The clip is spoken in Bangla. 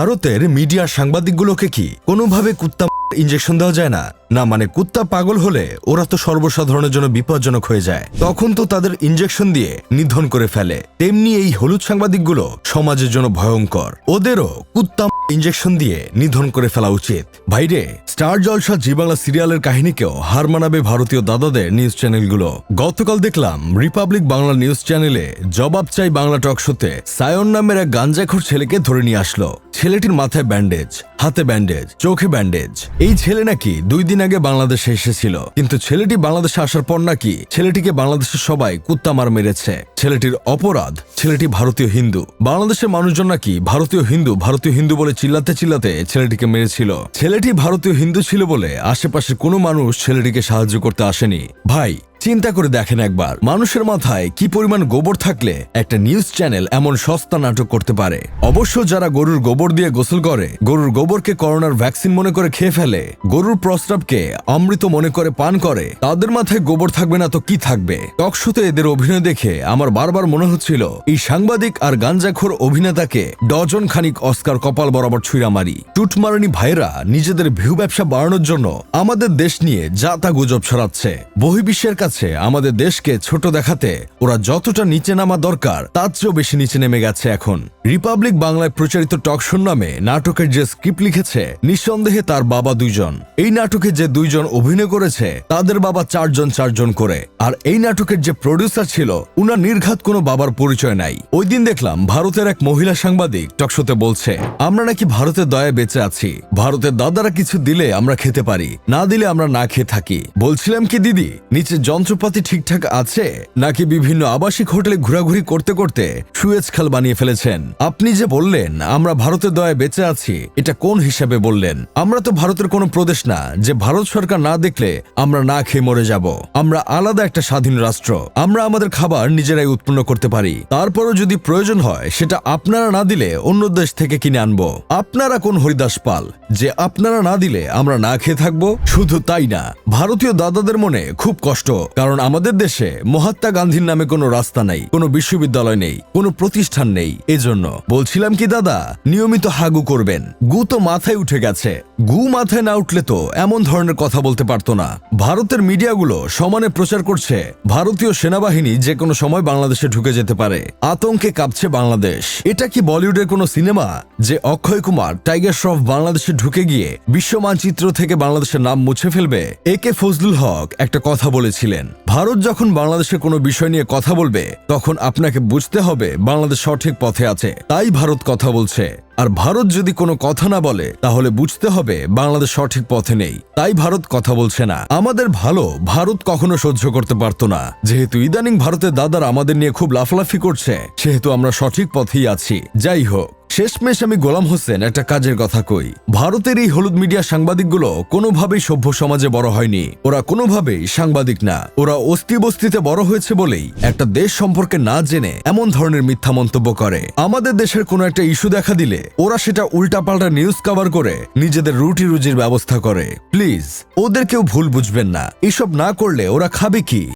ভারতের মিডিয়া সাংবাদিকগুলোকে কি কোনোভাবে কুত্তা ইঞ্জেকশন দেওয়া যায় না। না মানে কুত্তা পাগল হলে ওরা তো সর্বসাধারণের জন্য বিপজ্জনক হয়ে যায়। তখন তো তাদের ইঞ্জেকশন দিয়ে নিধন করে ফেলে। তেমনি এই হলুদ সাংবাদিকগুলো সমাজের জন্য ভয়ঙ্কর। ওদেরও কুত্তা ইঞ্জেকশন দিয়ে নিধন করে ফেলা উচিত। ভাইরে, স্টার জলসা জি বাংলা সিরিয়ালের কাহিনীকেও হার মানাবে ভারতীয় দাদাদের নিউজ চ্যানেলগুলো। গতকাল দেখলাম, রিপাবলিক বাংলা নিউজ চ্যানেলে জবাব চাই বাংলা টক শোতে সায়ন নামের এক গাঞ্জাখোর ছেলেকে ধরে নিয়ে আসলো। ছেলেটির মাথায় ব্যান্ডেজ। হাতে ব্যান্ডেজ চোখে ব্যান্ডেজ এই ছেলে নাকি দুই দিন আগে বাংলাদেশে এসেছিল। কিন্তু ছেলেটি বাংলাদেশে আসার পর নাকি ছেলেটিকে বাংলাদেশের সবাই কুত্তা মার মেরেছে। ছেলেটির অপরাধ, ছেলেটি ভারতীয় হিন্দু। বাংলাদেশের মানুষজন নাকি ভারতীয় হিন্দু ভারতীয় হিন্দু বলে চিল্লাতে চিল্লাতে ছেলেটিকে মেরেছিল। ছেলেটি ভারতীয় হিন্দু ছিল বলে আশেপাশে কোনো মানুষ ছেলেটিকে সাহায্য করতে আসেনি। ভাই চিন্তা করে দেখেন একবার। মানুষের মাথায় কি পরিমাণ গোবর থাকলে একটা নিউজ চ্যানেল এমন সস্তা নাটক করতে পারে? অবশ্য যারা গরুর গোবর দিয়ে গোসল করে, গরুর গোবরকে করোনার ভ্যাকসিন মনে করে খেয়ে ফেলে, গরুর প্রস্রাবকে অমৃত মনে করে পান করে, তাদের মাথায় গোবর থাকবে না তো কি থাকবে? টকশোতে এদের অভিনয় দেখে আমার বারবার মনে হচ্ছিল, এই সাংবাদিক আর গাঞ্জাখোর অভিনেতাকে ডজন খানিক অস্কার কপাল বরাবর ছুঁড়া মারি। টুটমারানি ভাইরা নিজেদের ভিউ ব্যবসা বাড়ানোর জন্য আমাদের দেশ নিয়ে যা তা গুজব ছড়াচ্ছে। বহির্বিশ্বের কাছে আমাদের দেশকে ছোট দেখাতে ওরা যতটা নিচে নামা দরকার, তার চেয়েও বেশি নিচে নেমে গেছে এখন। রিপাবলিক বাংলায় প্রচারিত টক শো নামে নাটকের যে স্ক্রিপ্ট লিখেছে, নিঃসন্দেহে তার বাবা দুইজন। এই নাটকে যে দুইজন অভিনয় করেছে, তাদের বাবা চারজন চারজন করে। আর এই নাটকের যে প্রডিউসার ছিল, উনার নির্ঘাত কোনো বাবার পরিচয় নাই। ওই দিন দেখলাম ভারতের এক মহিলা সাংবাদিক টকশোতে বলছে, আমরা নাকি ভারতের দয়া বেঁচে আছি। ভারতের দাদারা কিছু দিলে আমরা খেতে পারি, না দিলে আমরা না খেয়ে থাকি। বলছিলাম কি, দিদি, নিচে যন্ত্রপাতি ঠিকঠাক আছে? নাকি বিভিন্ন আবাসিক হোটেলে ঘোরাঘুরি করতে করতে সুয়েজ খাল বানিয়ে ফেলেছেন? আপনি যে বললেন, আমরা ভারতের দয়ায় বেঁচে আছি, এটা কোন হিসাবে বললেন? আমরা তো ভারতের কোনো প্রদেশ না, যে ভারত সরকার না দেখলে আমরা না খেয়ে মরে যাব। আমরা আলাদা একটা স্বাধীন রাষ্ট্র। আমরা আমাদের খাবার নিজেরাই উৎপন্ন করতে পারি। তারপরও যদি প্রয়োজন হয়, সেটা আপনারা না দিলে অন্য দেশ থেকে কিনে আনব। আপনারা কোন হরিদাস পাল, যে আপনারা না দিলে আমরা না খেয়ে থাকব? শুধু তাই না, ভারতীয় দাদাদের মনে খুব কষ্ট। কারণ আমাদের দেশে মহাত্মা গান্ধীর নামে কোনো রাস্তা নেই, কোনো বিশ্ববিদ্যালয় নেই, কোনো প্রতিষ্ঠান নেই। এজন্য বলছিলাম কি, দাদা, নিয়মিত হাগু করবেন। গু তো মাথায় উঠে গেছে। গু মাথায় না উঠলে তো এমন ধরনের কথা বলতে পারতো না। ভারতের মিডিয়াগুলো সমানে প্রচার করছে, ভারতীয় সেনাবাহিনী যে কোনো সময় বাংলাদেশে ঢুকে যেতে পারে। আতঙ্কে কাঁপছে বাংলাদেশ। এটা কি বলিউডের কোনো সিনেমা যে অক্ষয় কুমার, টাইগার শ্রফ বাংলাদেশে ঢুকে গিয়ে বিশ্ব মানচিত্র থেকে বাংলাদেশের নাম মুছে ফেলবে? এ কে ফজলুল হক একটা কথা বলেছিলেন ভারত যখন বাংলাদেশের কোনো বিষয় নিয়ে কথা বলবে, তখন আপনাকে বুঝতে হবে বাংলাদেশ সঠিক পথে আছে। তাই ভারত কথা বলছে। আর ভারত যদি কোনো কথা না বলে, তাহলে বুঝতে হবে বাংলাদেশ সঠিক পথে নেই। তাই ভারত কথা বলছে না। আমাদের ভালো, ভারত কখনো সহ্য করতে পারতো না। যেহেতু ইদানিং ভারতের দাদার আমাদের নিয়ে খুব লাফালাফি করছে, সেহেতু আমরা সঠিক পথেই আছি। যাই হোক শেষমেশ আমি গোলাম হোসেন, একটা কাজের কথা কই। ভারতের এই হলুদ মিডিয়া সাংবাদিকগুলো কোনোভাবেই সভ্য সমাজে বড় হয়নি। ওরা কোনোভাবেই সাংবাদিক না। ওরা অস্থি বস্তিতে বড় হয়েছে বলেই একটা দেশ সম্পর্কে না জেনে এমন ধরনের মিথ্যা মন্তব্য করে। আমাদের দেশের কোনো একটা ইস্যু দেখা দিলে ওরা সেটা উল্টাপাল্টা নিউজ কভার করে নিজেদের রুটি রুজির ব্যবস্থা করে। প্লিজ, ওদের কেউ ভুল বুঝবেন না। এসব না করলে ওরা খাবে কি?